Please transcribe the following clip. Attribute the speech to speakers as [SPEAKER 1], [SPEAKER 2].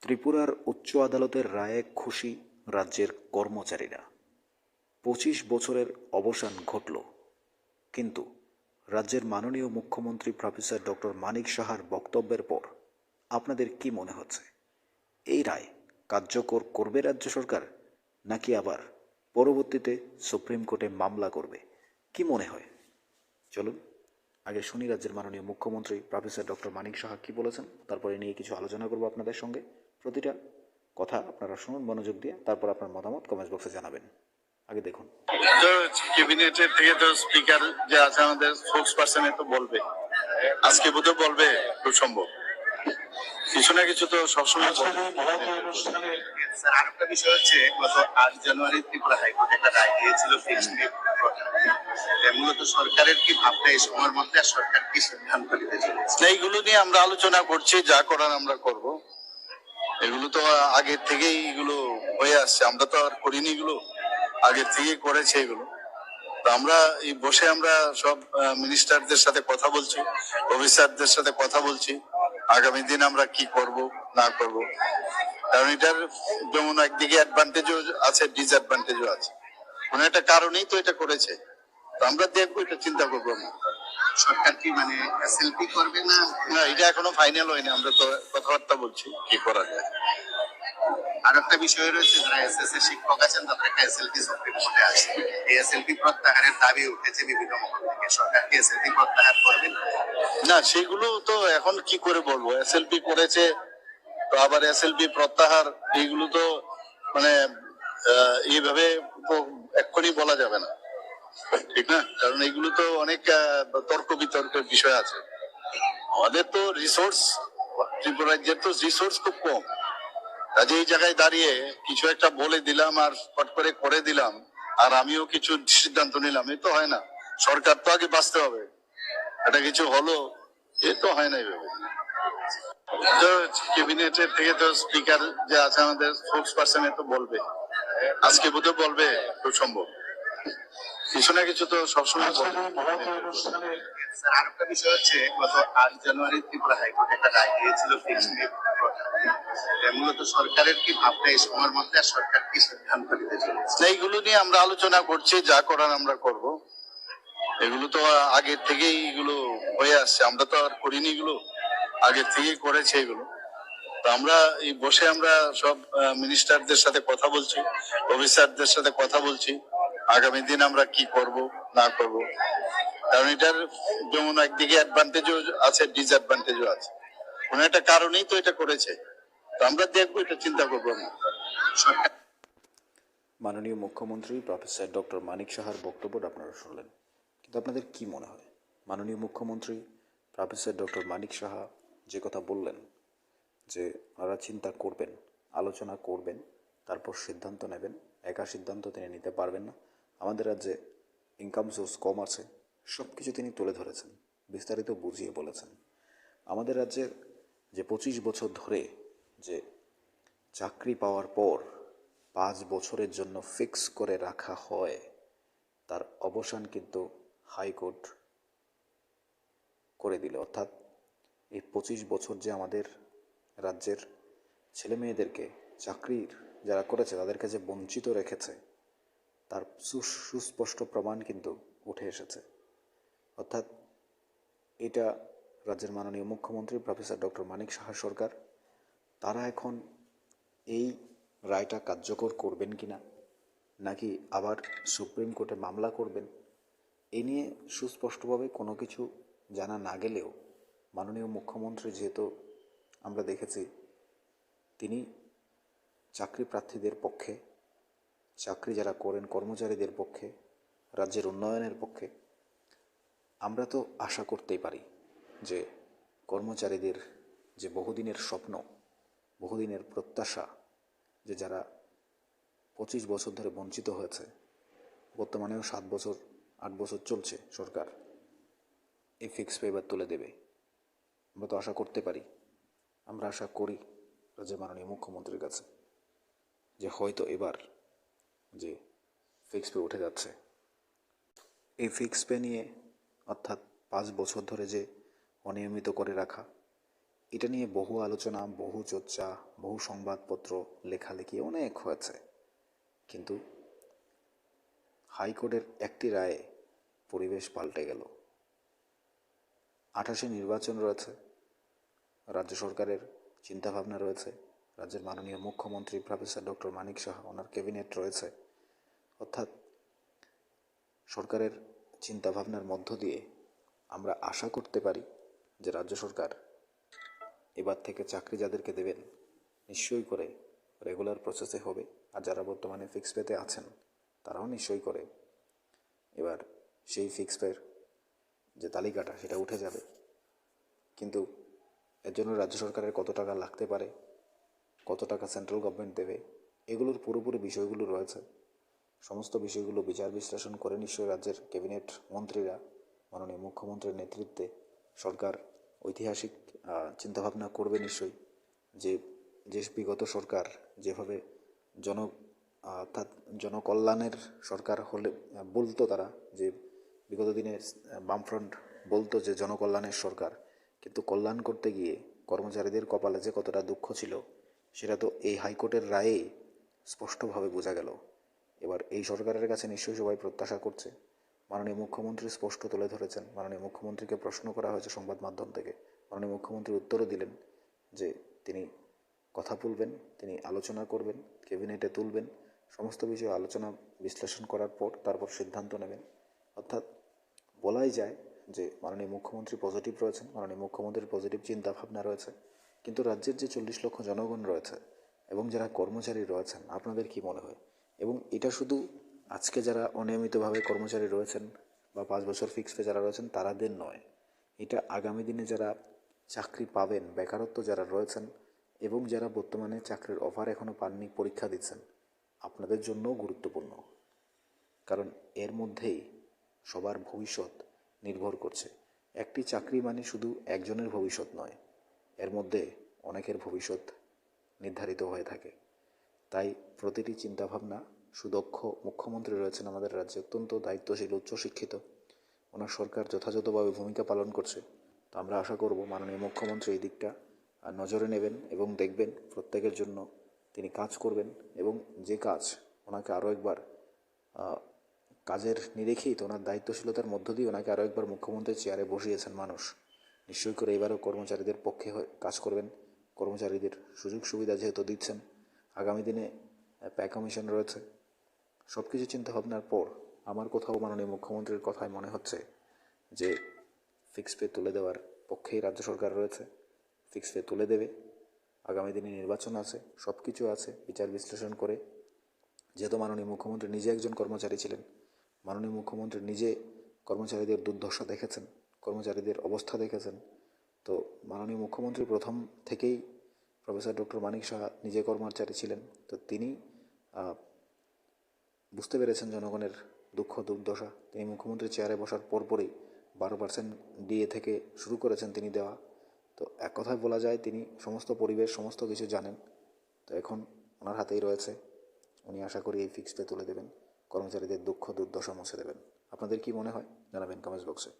[SPEAKER 1] ত্রিপুরার উচ্চ আদালতের রায়ে খুশি রাজ্যের কর্মচারীরা। পঁচিশ বছরের অবসান ঘটল। কিন্তু রাজ্যের মাননীয় মুখ্যমন্ত্রী প্রফেসর ডক্টর মানিক সাহার বক্তব্যের পর আপনাদের কি মনে হচ্ছে? এই রায় কার্যকর করবে রাজ্য সরকার, নাকি আবার পরবর্তীতে সুপ্রিম কোর্টে মামলা করবে? কি মনে হয়? চলুন, আগে শুনি রাজ্যের মাননীয় মুখ্যমন্ত্রী প্রফেসর ডক্টর মানিক সাহা কি বলেছেন, তারপরে নিয়ে কিছু আলোচনা করব আপনাদের সঙ্গে। প্রতিটা কথা আপনারা শুনুন মনোযোগ দিয়ে তারপর আপনার মতামত কমেন্ট বক্সে জানাবেন। আগে দেখুন।
[SPEAKER 2] তো ক্যাবিনেটের থেকে তো স্পিকার যে আছে আমাদের স্পোক্স পার্সন তো বলবে। আজকে বোধহয় বলবে খুব সম্ভব কিছু না কিছু তো সবসময় বলবে।
[SPEAKER 3] স্যার আরেকটা বিষয় হচ্ছে গত আট জানুয়ারি ত্রিপুরা হাইকোর্ট একটা রায় দিয়েছিল ফিক্সড মূলত সরকারের কি ভাবনা এই সময়ের মধ্যে সরকার কি সিদ্ধান্ত নিতে চলেছে?
[SPEAKER 2] এইগুলো নিয়ে আমরা আলোচনা করছি যা করার আমরা করব। এগুলো তো আগের থেকেই এগুলো হয়ে আসছে। আমরা তো আর করিনি এগুলো। আগের থেকেই করেছে এগুলো। আমরা এই বসে আমরা সব মিনিস্টারদের সাথে কথা বলছি অফিসারদের সাথে কথা বলছি, আগামী দিন আমরা কি করব, না করব। কারণ এটার যেমন একদিকে অ্যাডভান্টেজও আছে ডিসঅ্যাডভান্টেজও আছে। কোনো একটা কারণেই তো এটা করেছে। তো আমরা দেখব, এটা চিন্তা করব আমরা
[SPEAKER 3] সরকার কি মানে এসএলপি করবে না?
[SPEAKER 2] না এটা এখনও ফাইনাল হয়নি আমরা তো কথাবার্তা বলছি। কি করা যায়?
[SPEAKER 3] আর একটা বিষয় রয়েছে যারা এসএস এর শিক্ষক আছেন তাদের একটা এসএলপি সুপ্রিম কোর্টে আছে। এই এসএলপি প্রত্যাহারের দাবি উঠেছে বিভিন্ন মহল থেকে। সরকার কি এসএলপি প্রত্যাহার করবে
[SPEAKER 2] না সেগুলো তো এখন কি করে বলব? এসএলপি করেছে তো আবার এসএলপি প্রত্যাহার এইগুলো তো মানে আহ, এইভাবে এক্ষুনি বলা যাবে না। ঠিক না? কারণ এগুলো তো অনেক তর্ক বিতর্কের বিষয় আছে। আমাদের তো রিসোর্স ত্রিপুরা রাজ্যের তো রিসোর্স খুব কম। কাজে এই জায়গায় দাঁড়িয়ে কিছু একটা বলে দিলাম আর ফট করে করে দিলাম, আর আমিও কিছু সিদ্ধান্ত নিলাম, এ তো হয় না। সরকার তো আগে বাঁচতে হবে। এটা কিছু হলো, এ তো হয় না এইভাবে তো ক্যাবিনেটের থেকে তো স্পিকার যে আছে আমাদের স্পোক্স পার্সন তো বলবে। আজকে বোধহয় বলবে, খুব সম্ভব। কিছু না কিছু তো সবসময়
[SPEAKER 3] আরেকটা বিষয় হচ্ছে গত আট জানুয়ারি ত্রিপুরা হাইকোর্ট একটা রায় দিয়েছিল ফিক্সড মূলত সরকারের কি ভাবনা এই সময়ের মধ্যে আর সরকার কি সিদ্ধান্ত নিতে চলেছে?
[SPEAKER 2] এইগুলো নিয়ে আমরা আলোচনা করছি যা করার আমরা করব। এগুলো তো আগের থেকেই এগুলো হয়ে আসছে। আমরা তো আর করিনি এগুলো। আগের থেকেই করেছে এগুলো। তো আমরা এই বসে আমরা সব মিনিস্টারদের সাথে কথা বলছি অফিসারদের সাথে কথা বলছি। আগামী দিন আমরা কি করব, না করব? কারণ এটার যেমন একদিকে অ্যাডভান্টেজও আছে ডিসঅ্যাডভান্টেজও আছে। কোনো একটা কারণেই তো এটা করেছে। তো আমরা দেখব, এটা চিন্তা করব আমরা
[SPEAKER 1] মাননীয় মুখ্যমন্ত্রী প্রফেসর ডক্টর মানিক সাহার বক্তব্য আপনারা শুনলেন। কিন্তু আপনাদের কি মনে হয়? মাননীয় মুখ্যমন্ত্রী প্রফেসর ডক্টর মানিক সাহা যে কথা বললেন, যে ওনারা চিন্তা করবেন, আলোচনা করবেন, তারপর সিদ্ধান্ত নেবেন, একা সিদ্ধান্ত তিনি নিতে পারবেন না। আমাদের রাজ্যে ইনকাম সোর্স কম আছে সব কিছু তিনি তুলে ধরেছেন, বিস্তারিত বুঝিয়ে বলেছেন। আমাদের রাজ্যের যে পঁচিশ বছর ধরে যে চাকরি পাওয়ার পর পাঁচ বছরের জন্য ফিক্স করে রাখা হয়, তার অবসান কিন্তু হাইকোর্ট করে দিল। অর্থাৎ এই পঁচিশ বছর যে আমাদের রাজ্যের ছেলে মেয়েদেরকে চাকরির যারা করেছে, তাদেরকে যে বঞ্চিত রেখেছে তার সুস্পষ্ট প্রমাণ কিন্তু উঠে এসেছে। অর্থাৎ এটা রাজ্যের মাননীয় মুখ্যমন্ত্রী প্রফেসর ডক্টর মানিক সাহা সরকার, তারা এখন এই রায়টা কার্যকর করবেন কি না নাকি আবার সুপ্রিম কোর্টে মামলা করবেন, এ নিয়ে সুস্পষ্টভাবে কোনো কিছু জানা না গেলেও মাননীয় মুখ্যমন্ত্রী যেহেতু আমরা দেখেছি, তিনি চাকরি প্রার্থীদের পক্ষে চাকরি যারা করেন কর্মচারীদের পক্ষে, রাজ্যের উন্নয়নের পক্ষে, আমরা তো আশা করতেই পারি যে কর্মচারীদের যে বহুদিনের স্বপ্ন, বহুদিনের প্রত্যাশা, যে যারা পঁচিশ বছর ধরে বঞ্চিত হয়েছে, বর্তমানেও সাত বছর, আট বছর চলছে সরকার, এই ফিক্স পে এবার তুলে দেবে। আমরা তো আশা করতে পারি, আমরা আশা করি রাজ্যের মাননীয় মুখ্যমন্ত্রীর কাছে যে হয়তো এবার যে ফিক্স পে উঠে যাচ্ছে। এই ফিক্স পে নিয়ে, অর্থাৎ পাঁচ বছর ধরে যে অনিয়মিত করে রাখা, এটা নিয়ে বহু আলোচনা, বহু চর্চা, বহু সংবাদপত্র, লেখালেখি অনেক হয়েছে। কিন্তু হাইকোর্টের একটি রায়ে পরিবেশ পাল্টে গেল। আঠাশে নির্বাচন রয়েছে, রাজ্য সরকারের চিন্তাভাবনা রয়েছে রাজ্যের মাননীয় মুখ্যমন্ত্রী প্রফেসর ডক্টর মানিক সাহা ওনার ক্যাবিনেট রয়েছে। অর্থাৎ সরকারের চিন্তাভাবনার মধ্য দিয়ে আমরা আশা করতে পারি যে রাজ্য সরকার এবার থেকে চাকরি যাদেরকে দেবেন, নিশ্চয়ই করে রেগুলার প্রসেসে হবে। আর যারা বর্তমানে ফিক্স পেতে আছেন, তারাও নিশ্চয়ই করে। এবার সেই ফিক্স পের যে তালিকাটা, সেটা উঠে যাবে। কিন্তু এর জন্য রাজ্য সরকারের কত টাকা লাগতে পারে কত টাকা সেন্ট্রাল গভর্নমেন্ট দেবে, এগুলোর পুরোপুরি বিষয়গুলো রয়েছে। সমস্ত বিষয়গুলো বিচার বিশ্লেষণ করে নিশ্চয়ই রাজ্যের ক্যাবিনেট মন্ত্রীরা, মাননীয় মুখ্যমন্ত্রীর নেতৃত্বে সরকার ঐতিহাসিক চিন্তাভাবনা করবে নিশ্চয়ই যে যে বিগত সরকার যেভাবে জন অর্থাৎ জনকল্যাণের সরকার হলে বলতো তারা যে বিগত দিনে বামফ্রন্ট বলতো যে জনকল্যাণের সরকার, কিন্তু কল্যাণ করতে গিয়ে কর্মচারীদের কপালে যে কতটা দুঃখ ছিল সেটা তো এই হাইকোর্টের রায়েই স্পষ্টভাবে বোঝা গেল। এবার এই সরকারের কাছে নিশ্চয়ই সবাই প্রত্যাশা করছে। মাননীয় মুখ্যমন্ত্রী স্পষ্ট তুলে ধরেছেন। মাননীয় মুখ্যমন্ত্রীকে প্রশ্ন করা হয়েছে সংবাদ মাধ্যম থেকে। মাননীয় মুখ্যমন্ত্রী উত্তরও দিলেন যে তিনি কথা বলবেন, তিনি আলোচনা করবেন, ক্যাবিনেটে তুলবেন, সমস্ত বিষয়ে আলোচনা বিশ্লেষণ করার পর তারপর সিদ্ধান্ত নেবেন। অর্থাৎ বলাই যায় যে মাননীয় মুখ্যমন্ত্রী পজিটিভ রয়েছেন, মাননীয় মুখ্যমন্ত্রীর পজিটিভ চিন্তা ভাবনা রয়েছে। কিন্তু রাজ্যের যে চল্লিশ লক্ষ জনগণ রয়েছে এবং যারা কর্মচারী রয়েছেন, আপনাদের কি মনে হয়? এবং এটা শুধু আজকে যারা অনিয়মিতভাবে কর্মচারী রয়েছেন বা পাঁচ বছর ফিক্স যারা রয়েছেন, তারাদের নয়। এটা আগামী দিনে যারা চাকরি পাবেন, বেকারত্ব যারা রয়েছেন এবং যারা বর্তমানে চাকরির অফার এখনও পাননি, পরীক্ষা দিচ্ছেন, আপনাদের জন্যও গুরুত্বপূর্ণ। কারণ এর মধ্যেই সবার ভবিষ্যৎ নির্ভর করছে। একটি চাকরি মানে শুধু একজনের ভবিষ্যৎ নয় এর মধ্যে অনেকের ভবিষ্যৎ নির্ধারিত হয়ে থাকে। তাই প্রতিটি চিন্তাভাবনা সুদক্ষ মুখ্যমন্ত্রী রয়েছেন আমাদের রাজ্যে অত্যন্ত দায়িত্বশীল, উচ্চশিক্ষিত। ওনার সরকার যথাযথভাবে ভূমিকা পালন করছে। তো আমরা আশা করব মাননীয় মুখ্যমন্ত্রী এই দিকটা নজরে নেবেন এবং দেখবেন প্রত্যেকের জন্য তিনি কাজ করবেন এবং যে কাজ ওনাকে আরও একবার কাজের নিরেখেই তো ওনার দায়িত্বশীলতার মধ্য দিয়ে ওনাকে আরও একবার মুখ্যমন্ত্রীর চেয়ারে বসিয়েছেন মানুষ। নিশ্চয়ই করে এবারও কর্মচারীদের পক্ষে কাজ করবেন। কর্মচারীদের সুযোগ সুবিধা যেহেতু দিচ্ছেন, আগামী দিনে প্যা কমিশন রয়েছে। সব কিছু চিন্তা ভাবনার পর আমার কোথাও মাননীয় মুখ্যমন্ত্রীর কথায় মনে হচ্ছে যে ফিক্স পে তুলে দেওয়ার পক্ষেই রাজ্য সরকার রয়েছে। ফিক্স পে তুলে দেবে। আগামী দিনে নির্বাচন আছে সব কিছু আছে, বিচার বিশ্লেষণ করে। যেহেতু মাননীয় মুখ্যমন্ত্রী নিজে একজন কর্মচারী ছিলেন, মাননীয় মুখ্যমন্ত্রী নিজে কর্মচারীদের দুর্দশা দেখেছেন। কর্মচারীদের অবস্থা দেখেছেন। তো মাননীয় মুখ্যমন্ত্রী প্রথম থেকেই প্রফেসর ডক্টর মানিক সাহা নিজে কর্মচারী ছিলেন। তো তিনি বুঝতে পেরেছেন জনগণের দুঃখ, দুর্দশা। তিনি মুখ্যমন্ত্রীর চেয়ারে বসার পরপরই বারো পার্সেন্ট ডিএ থেকে শুরু করেছেন তিনি দেওয়া। তো এক কথায় বলা যায়, তিনি সমস্ত পরিবেশ, সমস্ত কিছু জানেন। তো এখন ওনার হাতেই রয়েছে। উনি আশা করি এই ফিক্সটা তুলে দেবেন। কর্মচারীদের দুঃখ, দুর্দশা মুছে দেবেন। আপনাদের কি মনে হয়? জানাবেন কমেন্টস বক্সে